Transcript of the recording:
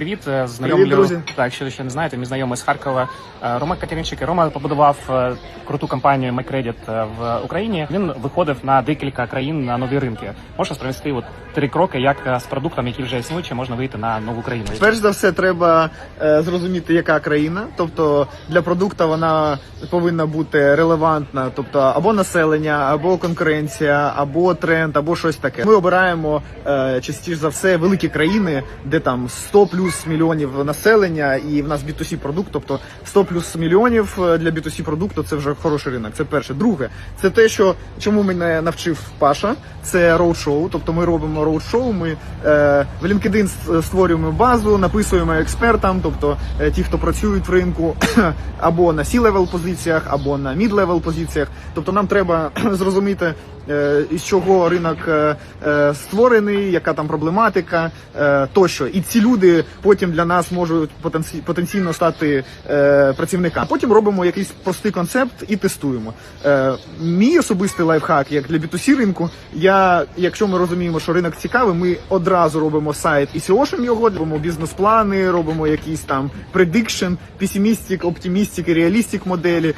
привіт. Е, Знайомлю друзі. так, якщо ще не знаєте, мій знайомий з Харкова е, Рома Катеринчик. Рома побудував е, круту компанію MyCredit в Україні. Він виходив на декілька країн на нові ринки. Можеш розповісти от три кроки, як з продуктом, які вже існуючі, можна вийти на нову країну. Перш за все, треба зрозуміти, яка країна. Тобто для продукту вона повинна бути релевантна, тобто або населення, або конкуренція, або тренд, або щось таке. Ми обираємо частіше за все великі країни, де там 100 плюс мільйонів населення, і в нас B2C продукт, тобто 100 плюс мільйонів е, для B2C продукту це вже хороший ринок. Це перше. Друге, це те, що чому мене навчив Паша. Це роудшоу. Тобто ми робимо роудшоу. Ми е, в LinkedIn створюємо базу, написуємо експертам, тобто е, ті, хто працюють в ринку, або на C-level позиціях, або на mid-level позиціях. Тобто нам треба зрозуміти, е, із чого ринок е, створений, яка там проблематика тощо. І ці люди потім для нас можуть потенці- потенційно стати е, працівниками. Потім робимо якийсь простий концепт і тестуємо. Е, мій особистий лайфхак, як для B2C ринку, я, якщо ми розуміємо, що ринок цікавий, ми одразу робимо сайт і SEO його, робимо бізнес-плани, робимо якісь там prediction, pessimistic, optimistic і realistic моделі.